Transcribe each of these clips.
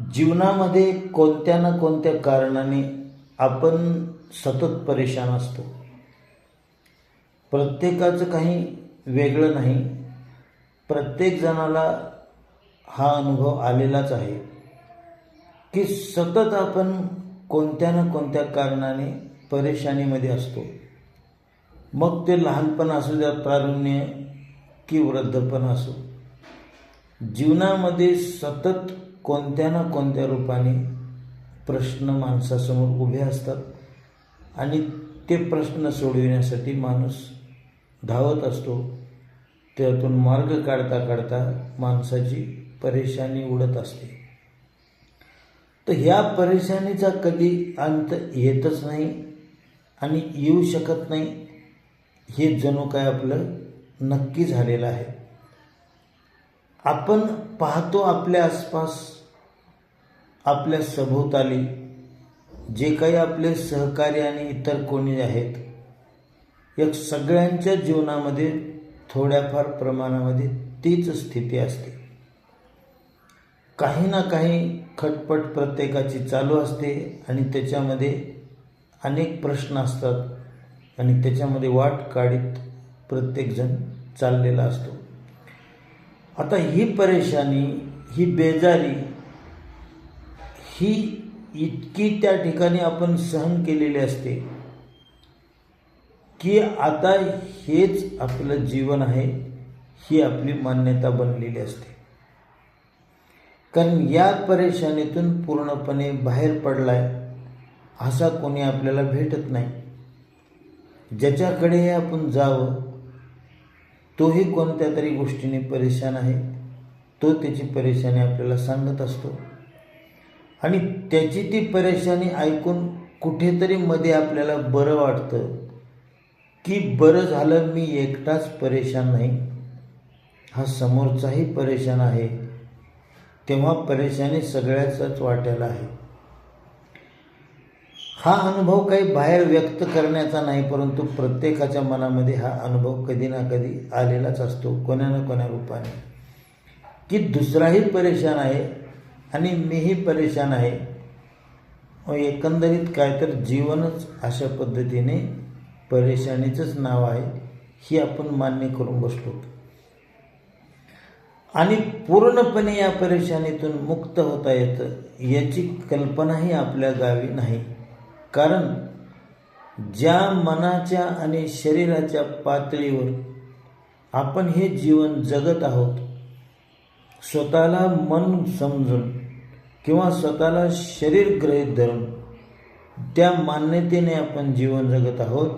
जीवनामध्ये कोणत्या ना कोणत्या कारणाने आपण सतत परेशान असतो. प्रत्येकाचं काही वेगळं नाही. प्रत्येक जणाला हा अनुभव आलेलाच आहे की सतत आपण कोणत्या ना कोणत्या कारणाने परेशानीमध्ये असतो. मग ते लहानपण असू द्या प्रारुण्य की वृद्धपण असो. जीवनामध्ये सतत कोणत्या ना कोणत्या रूपाने प्रश्न माणसासमोर उभे असतात आणि ते प्रश्न सोडविण्यासाठी माणूस धावत असतो त्यातून मार्ग काढता काढता माणसाची परेशानी उडत असते. तर ह्या परेशानीचा कधी अंत येतच नाही आणि येऊ शकत नाही हे जणू काय आपलं नक्की झालेलं आहे. आपण पाहतो आपल्या आसपास आपल्या सभोवताली जे काही आपले सहकारी आणि इतर कोणी आहेत या सगळ्यांच्या जीवनामध्ये थोड्याफार प्रमाणामध्ये तीच स्थिती असते. काही ना काही खटपट प्रत्येकाची चालू असते आणि त्याच्यामध्ये अनेक प्रश्न असतात आणि त्याच्यामध्ये वाट काढीत प्रत्येकजण चाललेला असतो. आता ही परेशानी ही बेजारी ही इतकी त्या ठिकाणी आपण सहन केलेली असते की आता हेच आपलं जीवन आहे ही आपली मान्यता बनलेली असते. कारण या परेशानीतून पूर्णपणे बाहेर पडलाय असा कोणी आपल्याला भेटत नाही. ज्याच्याकडे आपण जावं तोही कोणत्या तरी गोष्टीने परेशान आहे तो त्याची परेशानी आपल्याला सांगत असतो. आणि त्याची ती परेशानी ऐकून कुठेतरी मध्ये आपल्याला बरं वाटतं की बरं झालं मी एकटाच परेशान नाही. हा समोरचाही परेशान आहे. तेव्हा परेशानी सगळ्याचाच वाट्याला आहे. हा अनुभव काही बाहेर व्यक्त करण्याचा नाही परंतु प्रत्येकाच्या मनामध्ये हा अनुभव कधी ना कधी आलेलाच असतो कोण्या ना कोण्या रूपाने. की दुसराही परेशान आहे आणि मीही परेशान आहे. एकंदरीत काय तर जीवनच अशा पद्धतीने परेशानीचंच नाव आहे ही आपण मान्य करून बसलो आणि पूर्णपणे या परेशानीतून मुक्त होता येतं याची कल्पनाही आपल्या गावी नाही. कारण ज्या मनाच्या आणि शरीराच्या पातळीवर आपण हे जीवन जगत आहोत स्वतःला मन समजून किंवा स्वतःला शरीर ग्रहित धरून त्या मान्यतेने आपण जीवन जगत आहोत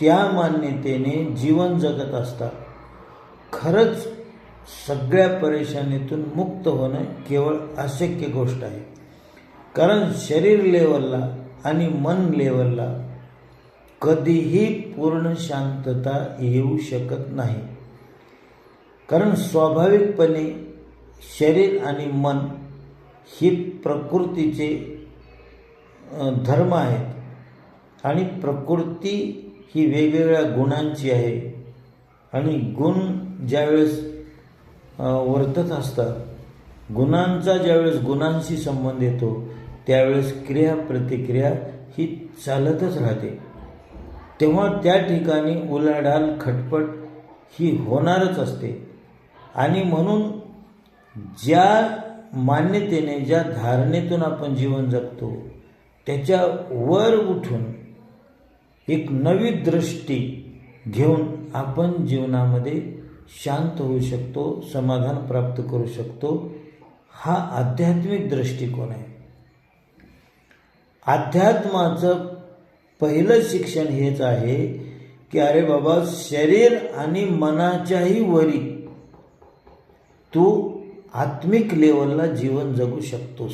त्या मान्यतेने जीवन जगत असता खरंच सगळ्या परेशानीतून मुक्त होणं केवळ अशक्य गोष्ट आहे. कारण शरीर लेवलला आणि मन लेवलला कधीही पूर्ण शांतता येऊ शकत नाही. कारण स्वाभाविकपणे शरीर आणि मन ही प्रकृतीचे धर्म आहेत. आणि प्रकृती ही वेगवेगळ्या गुणांची आहे. आणि गुण ज्यावेळेस वर्तत असतात गुणांचा ज्यावेळेस गुणांशी संबंध येतो त्यावेळेस क्रिया प्रतिक्रिया ही चालतच राहते. तेव्हा त्या ठिकाणी उलाढाल खटपट ही होणारच असते. आणि म्हणून ज्या मान्यतेने ज्या धारणेतून आपण जीवन जगतो त्याच्या वर उठून एक नवी दृष्टी घेऊन आपण जीवनामध्ये शांत होऊ शकतो समाधान प्राप्त करू शकतो. हा आध्यात्मिक दृष्टिकोन आहे. अध्यात्माचं पहिलं शिक्षण हेच आहे की अरे बाबा शरीर आणि मनाच्याही वरी तू आत्मिक लेवलला जीवन जगू शकतोस.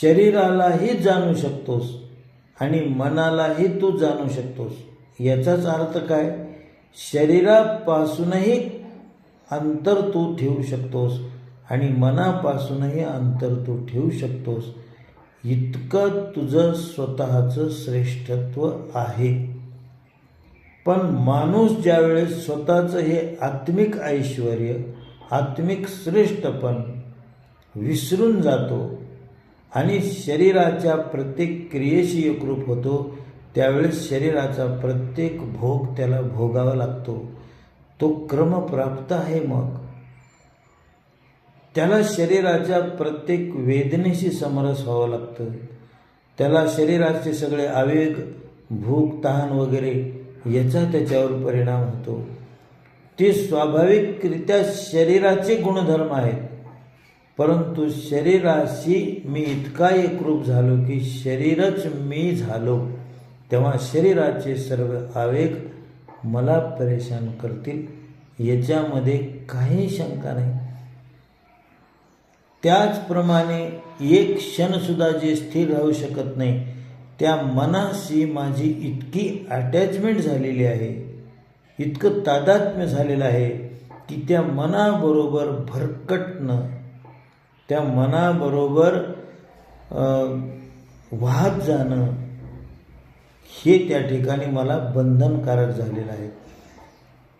शरीरालाही जाणू शकतोस आणि मनालाही तू जाणू शकतोस. याचाच अर्थ काय? शरीरापासूनही अंतर तू ठेवू शकतोस आणि मनापासूनही अंतर तू ठेवू शकतोस. इतकं तुझं स्वतःचं श्रेष्ठत्व आहे. पण माणूस ज्यावेळेस स्वतःचं हे आत्मिक ऐश्वर आत्मिक श्रेष्ठपण विसरून जातो आणि शरीराच्या प्रत्येक क्रियेशी एकरूप होतो त्यावेळेस शरीराचा प्रत्येक भोग त्याला भोगावा लागतो. तो क्रम प्राप्त आहे मग. त्याला शरीराच्या प्रत्येक वेदनेशी समरस व्हावं लागतं. त्याला शरीराचे सगळे आवेग भूक तहान वगैरे याचा त्याच्यावर परिणाम होतो. ते स्वाभाविकरित्या शरीराचे गुणधर्म आहेत. परंतु शरीराशी मी इतका एकरूप झालो की शरीरच मी झालो तेव्हा शरीराचे सर्व आवेग मला परेशान करतील याच्यामध्ये काही शंका नाही. त्याचप्रमाणे एक क्षणसुद्धा जे स्थिर राहू शकत नाही त्या मनाशी माझी इतकी अटॅचमेंट झालेली आहे. इतकं तादात्म्य झालेलं आहे की त्या मनाबरोबर भरकटणं त्या मनाबरोबर वाहत जाणं हे त्या ठिकाणी मला बंधनकारक झालेलं आहे.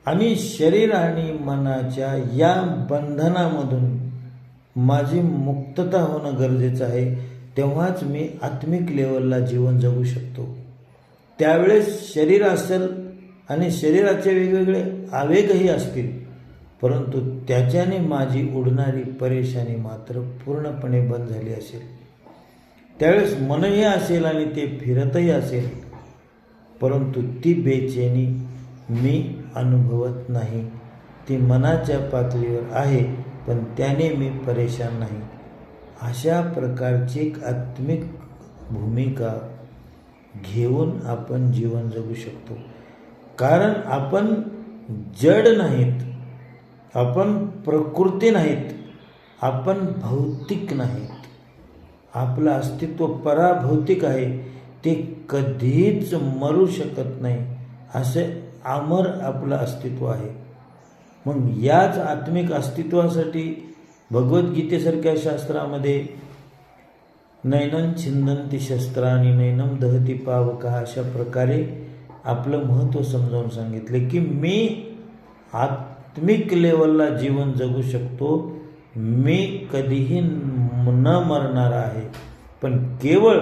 आणि शरीर आणि मनाच्या या बंधनामधून माझी मुक्तता होणं गरजेचं आहे तेव्हाच मी आत्मिक लेवलला जीवन जगू शकतो. त्यावेळेस शरीर असेल आणि शरीराचे वेगवेगळे आवेगही असतील. परंतु त्याच्याने माझी उडणारी परेशानी मात्र पूर्णपणे बंद झाली असेल. त्यावेळेस मनही असेल आणि ते फिरतही असेल. परंतु ती बेचैनी मी अनुभवत नाही. ती मनाच्या पातळीवर आहे पण त्याने मी परेशान नाही. अशा प्रकारची एक आत्मिक भूमिका घेऊन आपण जीवन जगू शकतो. कारण आपण जड नाहीत आपण प्रकृती नाहीत आपण भौतिक नाहीत. आपलं अस्तित्व पराभौतिक आहे ते कधीच मरू शकत नाही असे अमर आपलं अस्तित्व आहे. मग याच आत्मिक अस्तित्वासाठी भगवद्गीतेसारख्या शास्त्रामध्ये नैनम छिंदंती शस्त्रानी नैनम दहती पावका अशा प्रकारे आपलं महत्त्व समजावून सांगितले की मी आत्मिक लेवलला जीवन जगू शकतो. मी कधीही न मरणार आहे. पण केवळ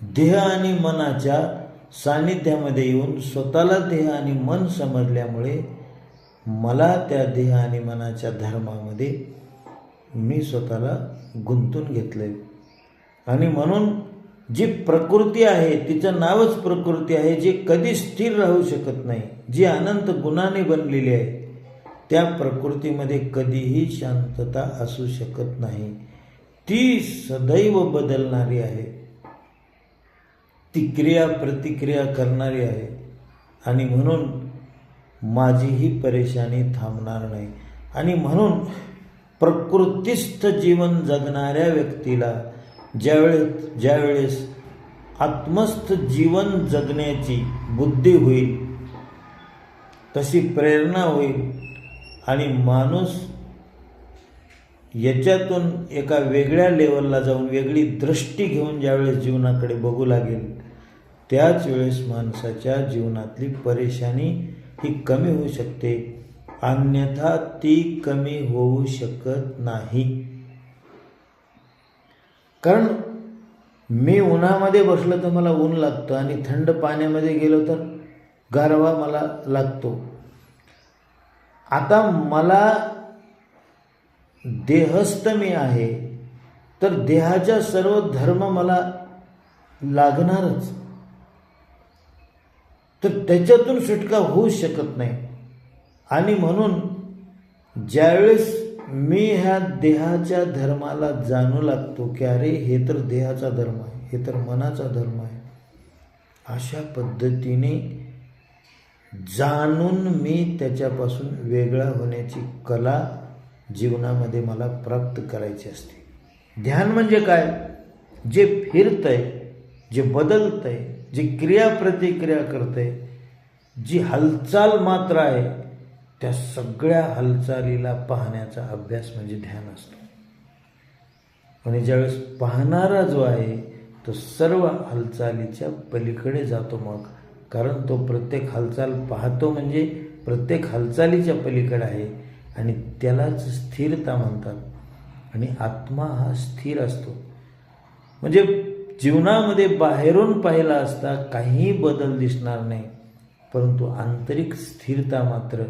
देह आणि मनाच्या सान्निध्यामध्ये येऊन स्वतःला देह आणि मन समजल्यामुळे मला त्या देह आणि मनाच्या धर्मामध्ये मी स्वतःला गुंतून घेतले आणि म्हणून जी प्रकृती आहे तिचं नावच प्रकृती आहे जी कधी स्थिर राहू शकत नाही जी अनंत गुणाने बनलेली आहे त्या प्रकृतीमध्ये कधीही शांतता असू शकत नाही. ती सदैव बदलणारी आहे. ती क्रिया प्रतिक्रिया करणारी आहे. आणि म्हणून माझीही परेशानी थांबणार नाही. आणि म्हणून प्रकृतीस्थ जीवन जगणाऱ्या व्यक्तीला ज्यावेळेस ज्यावेळेस आत्मस्थ जीवन जगण्याची बुद्धी होईल तशी प्रेरणा होईल आणि माणूस याच्यातून एका वेगळ्या लेवलला जाऊन वेगळी दृष्टी घेऊन ज्यावेळेस जीवनाकडे बघू लागेल त्याच वेळेस माणसाच्या जीवनातली परेशानी ही कमी होऊ शकते. अन्यथा ती कमी होऊ शकत नाही. कारण मी उन्हामध्ये बसलं तर मला ऊन लागतं आणि थंड पाण्यामध्ये गेलो तर गारवा मला लागतो. आता मला देहस्थ मी आहे तर देहाच्या सर्व धर्म मला लागणारच. तर त्याच्यातून सुटका होऊ शकत नाही. आणि म्हणून ज्यावेळेस मी ह्या देहाच्या धर्माला जाणू लागतो की अरे हे तर देहाचा धर्म आहे हे तर मनाचा धर्म आहे. अशा पद्धतीने जाणून मी त्याच्यापासून वेगळा होण्याची कला जीवनामध्ये मला प्राप्त करायची असते. ध्यान म्हणजे काय? जे फिरतंय जे बदलतंय जी क्रिया प्रतिक्रिया करतंय जी हालचाल मात्र आहे त्या सगळ्या हालचालीला पाहण्याचा अभ्यास म्हणजे ध्यान असतो. आणि ज्यावेळेस पाहणारा जो आहे तो सर्व हालचालीच्या पलीकडे जातो मग. कारण तो प्रत्येक हालचाल पाहतो म्हणजे प्रत्येक हालचालीच्या पलीकडे आहे आणि त्यालाच स्थिरता म्हणतात. आणि आत्मा हा स्थिर असतो. म्हणजे जीवनामध्ये बाहेरून पाहिला असता काही बदल दिसणार नाही परंतु आंतरिक स्थिरता मात्र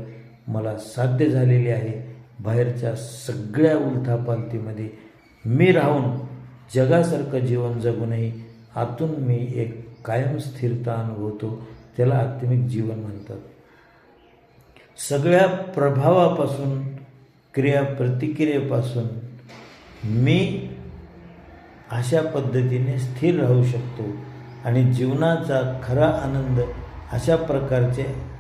मला साध्य झालेली आहे. बाहेरच्या सगळ्या उलथापालथीमध्ये मी राहून जगासारखं जीवन जगूनही आतून मी एक कायम स्थिरता अनुभवतो त्याला आत्मिक जीवन म्हणतात. सगळ्या प्रभावापासून क्रिया प्रतिक्रियेपासून मी अशा पद्धतीने स्थिर राहू शकतो आणि जीवनाचा खरा आनंद अशा प्रकारचे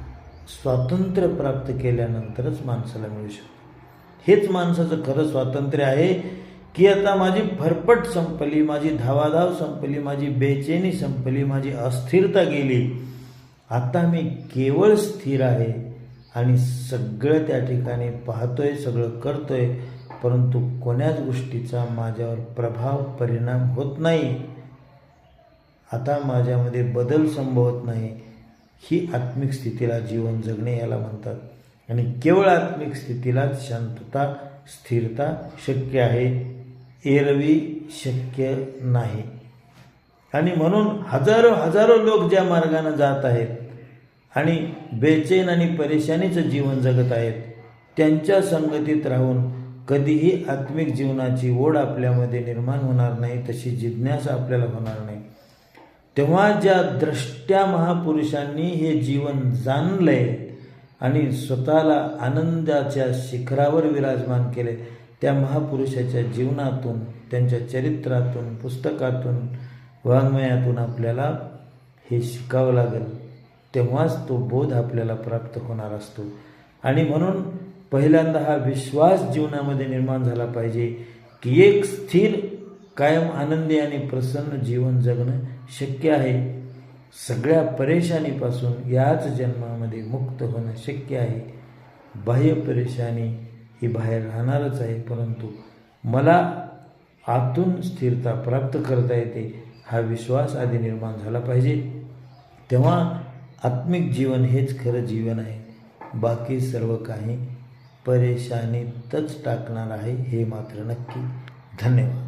स्वातंत्र्य प्राप्त केल्यानंतरच माणसाला मिळू शकतो. हेच माणसाचं खरं स्वातंत्र्य आहे की आता माझी भरपट संपली माझी धावाधाव संपली माझी बेचैनी संपली माझी अस्थिरता गेली. आता मी केवळ स्थिर आहे आणि सगळं त्या ठिकाणी पाहतोय सगळं करतोय परंतु कोण्याच गोष्टीचा माझ्यावर प्रभाव परिणाम होत नाही. आता माझ्यामध्ये बदल संभवत नाही. ही आत्मिक स्थितीला जीवन जगणे याला म्हणतात. आणि केवळ आत्मिक स्थितीलाच शांतता स्थिरता शक्य आहे एरवी शक्य नाही. आणि म्हणून हजारो हजारो लोक ज्या मार्गाने जात आहेत आणि बेचैन आणि परेशानीचं जीवन जगत आहेत त्यांच्या संगतीत राहून कधीही आत्मिक जीवनाची ओढ आपल्यामध्ये निर्माण होणार नाही तशी जिज्ञासा आपल्याला होणार नाही. तेव्हा ज्या द्रष्ट्या महापुरुषांनी हे जीवन जाणलंय आणि स्वतःला आनंदाच्या शिखरावर विराजमान केले त्या महापुरुषाच्या जीवनातून त्यांच्या चरित्रातून पुस्तकातून वाङ्मयातून आपल्याला हे शिकावं लागेल. तेव्हाच तो बोध आपल्याला प्राप्त होणार असतो. आणि म्हणून पहिल्यांदा हा विश्वास जीवनामध्ये निर्माण झाला पाहिजे की एक स्थिर कायम आनंदी आणि प्रसन्न जीवन जगणं शक्य आहे. सगळ्या परेशानीपासून याच जन्मामध्ये मुक्त होणं शक्य आहे. बाह्य परेशानी ही बाहेर राहणारच आहे परंतु मला आतून स्थिरता प्राप्त करता येते हा विश्वास आधी निर्माण झाला पाहिजे. तेव्हा आत्मिक जीवन हेच खरं जीवन आहे. बाकी सर्व काही परेशानीतच टाकणार आहे हे मात्र नक्की. धन्यवाद.